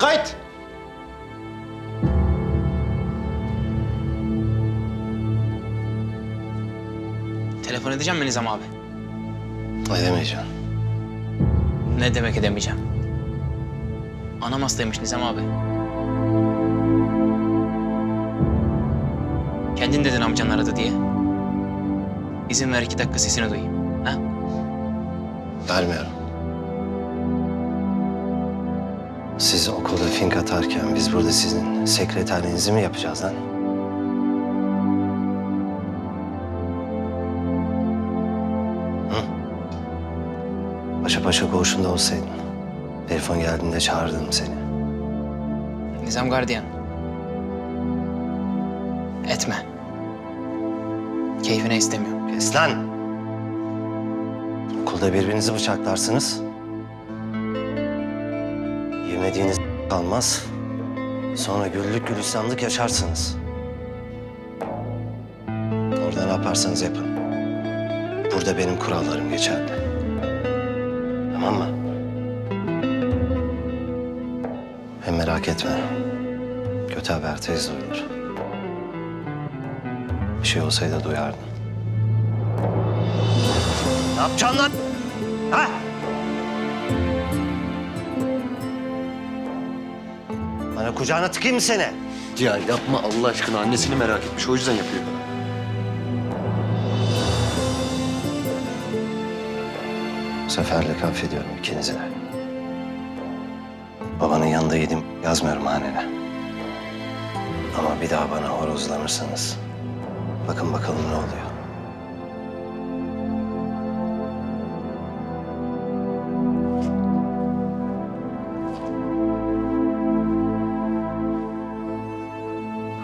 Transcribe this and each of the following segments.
Kayıt. Telefon edeceğim mi Nizam abi? Edemeyeceğim. Ne demek edemeyeceğim? Anam hastaymış Nizam abi. Kendin dedin amcan aradı diye. İzin ver iki dakika sesini duyayım. Ha? Vermiyorum. Siz okulda fink atarken biz burada sizin sekreterliğinizi mi yapacağız lan? Hı? Paşa paşa koğuşunda olsaydın. Telefon geldiğinde çağırdım seni. Nizam gardiyan. Etme. Keyfine istemiyorum. Kes lan! Okulda birbirinizi bıçaklarsınız. Yemediğiniz kalmaz. Sonra güllük gülistanlık yaşarsınız. Orada ne yaparsanız yapın. Burada benim kurallarım geçerli. Tamam mı? Hem merak etme. Kötü haber tez duyulur. Bir şey olsaydı duyardın. Ne yapacaksın lan? Ha? Bana kucağına tıkayım mı seni? Ya yapma Allah aşkına annesini merak etmiş o yüzden yapıyor. Bu seferlik affediyorum ikinizi de. Babanın yanında yedim yazmıyorum hanene. Ama bir daha bana horozlanırsanız bakın bakalım ne oluyor.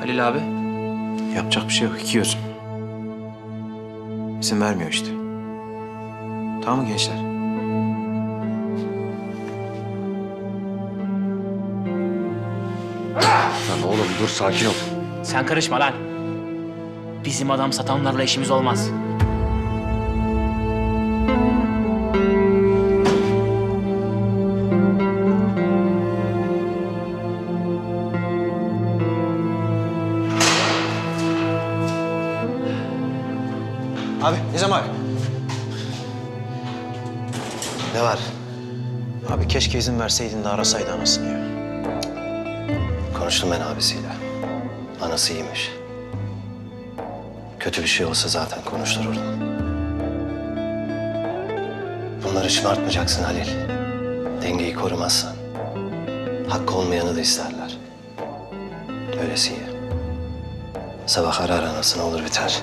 Halil abi. Yapacak bir şey yok. İki gözüm. İzin vermiyor işte. Tamam mı gençler? Lan oğlum dur sakin ol. Sen karışma lan. Bizim adam satanlarla işimiz olmaz. Abi Nizam abi. Ne var? Abi keşke izin verseydin de arasaydı anasını ya. Konuştum ben abisiyle. Anası iyiymiş. Kötü bir şey olsa zaten konuştururdum. Bunları şımartmayacaksın Halil. Dengeyi korumazsan. Hakkı olmayanı da isterler. Öylesi iyi. Sabah arar anasını olur biter.